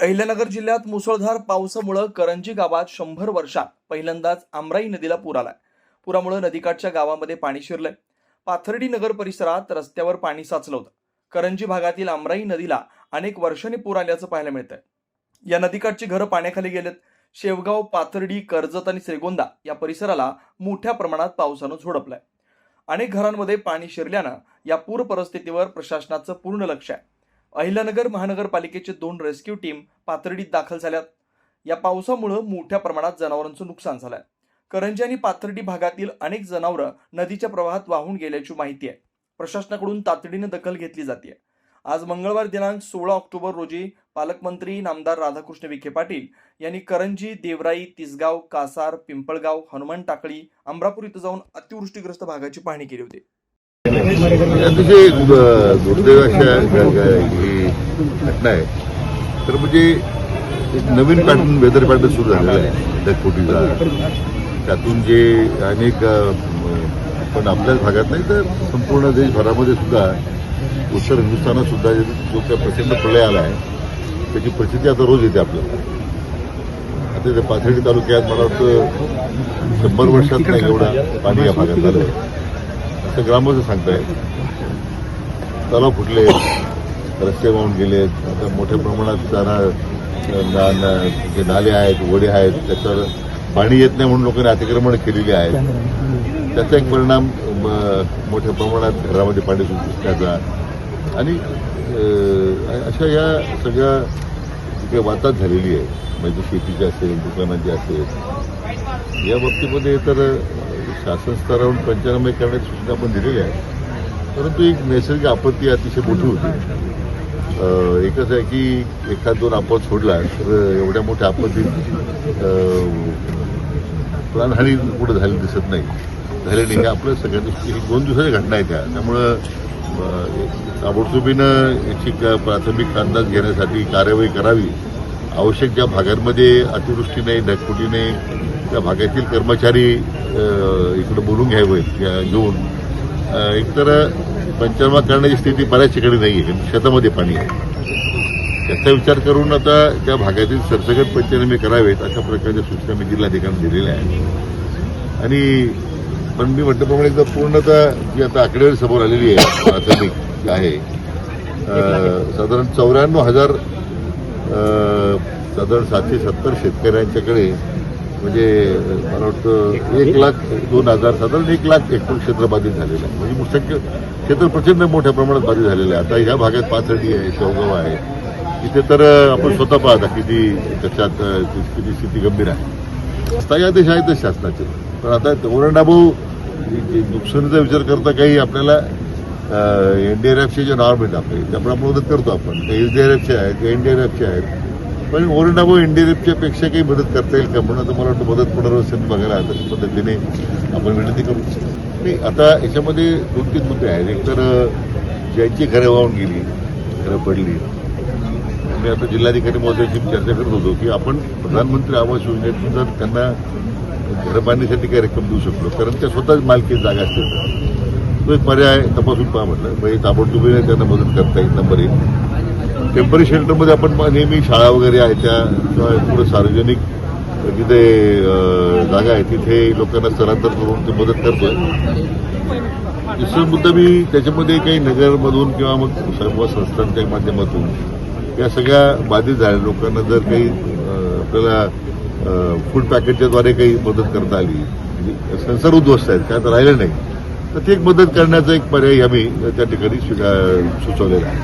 अहिल्यानगर जिल्ह्यात मुसळधार पावसामुळं करंजी गावात शंभर वर्षात पहिल्यांदाच आमराई नदीला पूर आलाय. पुरामुळे नदीकाठच्या गावामध्ये पाणी शिरलंय. पाथर्डी नगर परिसरात रस्त्यावर पाणी साचलं होतं. करंजी भागातील आमराई नदीला अनेक वर्षांनी पूर आल्याचं पाहायला मिळतंय. या नदीकाठची घरं पाण्याखाली गेलेत. शेवगाव पाथर्डी कर्जत आणि श्रीगोंदा या परिसराला मोठ्या प्रमाणात पावसानं झोडपलाय. अनेक घरांमध्ये पाणी शिरल्यानं या पूर परिस्थितीवर प्रशासनाचं पूर्ण लक्ष आहे. अहिल्यानगर महानगरपालिकेचे दोन रेस्क्यू टीम पाथर्डीत दाखल झाल्यात. या पावसामुळं मोठ्या प्रमाणात जनावरांचं नुकसान झालंय. करंजी आणि पाथर्डी भागातील अनेक जनावरं नदीच्या प्रवाहात वाहून गेल्याची माहिती आहे. प्रशासनाकडून तातडीनं दखल घेतली जाते आज मंगळवार दिनांक सोळा ऑक्टोबर रोजी पालकमंत्री नामदार राधाकृष्ण विखे पाटील यांनी करंजी देवराई तिसगाव कासार पिंपळगाव हनुमान टाकळी अमरापूर इथं जाऊन अतिवृष्टीग्रस्त भागाची पाहणी केली होती. म्हणजे अतिशय ब- दुर्दैव अशा ही घटना आहे. तर म्हणजे एक नवीन पॅटर्न वेदर पॅटर्न सुरू झालेला आहे ढगफुटीचा त्यातून जे अनेक पण आपल्याच भागात नाही तर संपूर्ण देशभरामध्ये सुद्धा उत्तर हिंदुस्थानात सुद्धा जो त्या प्रचंड प्रलय आला आहे त्याची परिस्थिती आता रोज येते आपल्याला. आता ते पाथर्डी तालुक्यात मला वाटतं शंभर वर्षात नाही एवढा पाणी या भागात आलं असं ग्रामस्थ सांगतायत तलाव फुटले रस्ते वाहून गेले आता मोठ्या प्रमाणात त्यांना ना- जे नाले आहेत ओढे आहेत त्याच्यावर पाणी येत नाही म्हणून लोकांनी अतिक्रमण केलेली आहेत. त्याचा एक परिणाम म- मोठ्या प्रमाणात घरामध्ये पाणी सुटण्याचा आणि अशा या सगळ्या जी काही वातात झालेली आहे म्हणजे शेतीची असेल दुकानाची असेल या बाबतीमध्ये तर शासन स्तरावरून पंचनामे करण्याची सूचना आपण दिलेली आहे. परंतु एक नैसर्गिक आपत्ती अतिशय मोठी होती. एकच आहे की एखाद दोन आपत सोडला तर एवढ्या मोठ्या आपत्तीत प्राणहानी कुठं झाली दिसत नाही. झाले नाही हे आपलं सगळ्यांनी ही दोन दिवसाची घटना आहे त्या. त्यामुळं ताबडतोबीनं याची प्राथमिक अंदाज घेण्यासाठी कार्यवाही करावी. आवश्यक ज्या भागांमध्ये अतिवृष्टीने ढगफुटीने त्या भागातील कर्मचारी इकडं बोलून घ्यावे घेऊन. एकतर पंचनामा करण्याची स्थिती बऱ्याच ठिकाणी नाही आहे शेतामध्ये पाणी आहे. त्याचा विचार करून आता त्या भागातील सरसकट पंचनामे करावेत अशा प्रकारच्या सूचना मी जिल्हाधिकाऱ्यांना दिलेल्या आहेत. आणि पण मी म्हटल्याप्रमाणे एकदा पूर्णतः जी आता आकडेवारी समोर आलेली आहे प्राथमिक आहे साधारण चौऱ्याण्णव हजार साधारण सातशे सत्तर शेतकऱ्यांच्याकडे म्हणजे मला वाटतं एक लाख दोन हजार साधारण एक लाख एकूण क्षेत्र बाधित झालेलं आहे. म्हणजे मुख्य क्षेत्र प्रचंड मोठ्या प्रमाणात बाधित झालेलं आहे. आता ह्या भागात पाथर्डी आहे शेवगाव आहे. इथे तर आपण स्वतः पाहता किती त्याच्यात किती स्थिती गंभीर आहे. स्थायी आदेश आहेतच शासनाचे. पण आता ओरंडाभाऊ नुकसानीचा विचार करता काही आपल्याला एनडीआरएफचे जे नॉर्म आहेत आपले त्याप्रमाणे आपण मदत करतो आपण. आर एफचे आहेत एनडीआरएफचे आहेत. पण ओरंडाभाऊ एनडीआरएफच्या पेक्षा काही मदत करता येईल का? म्हणून आता मला वाटतं मदत पुनर्वसन बघायला तशा पद्धतीने आपण विनंती करू नाही आता याच्यामध्ये दोन तीन मुद्दे आहेत. एक तर ज्यांची घरं वाहून गेली घरं पडली. मी आता जिल्हाधिकारी महोदयाशी चर्चा करत होतो की आपण प्रधानमंत्री आवास योजनेतून जर त्यांना घरं बांधण्यासाठी काही रक्कम देऊ शकलो. कारण त्या स्वतःच मालकी जागा असतील तो एक पर्याय तपासून पहा म्हटलं. म्हणजे ताबडतोबीने त्यांना मदत करता येईल नंबर एक. टेंपररी शेल्टरमध्ये आपण नेहमी शाळा वगैरे आहेत त्या किंवा पुढे सार्वजनिक जिथे जागा आहे तिथे लोकांना स्थलांतर करून ते मदत करतोय. दुसरा मुद्दा मी त्याच्यामध्ये काही नगरमधून किंवा मग सर्व संस्थांच्या माध्यमातून या सगळ्या बाधित झालेल्या लोकांना जर काही आपल्याला फूड पॅकेटच्याद्वारे काही मदत करता आली म्हणजे संसार उद्ध्वस्त आहेत काय तर राहिलं नाही तर ती एक मदत करण्याचा एक पर्याय आम्ही त्या ठिकाणी स्वीकार- सुचवलेला आहे.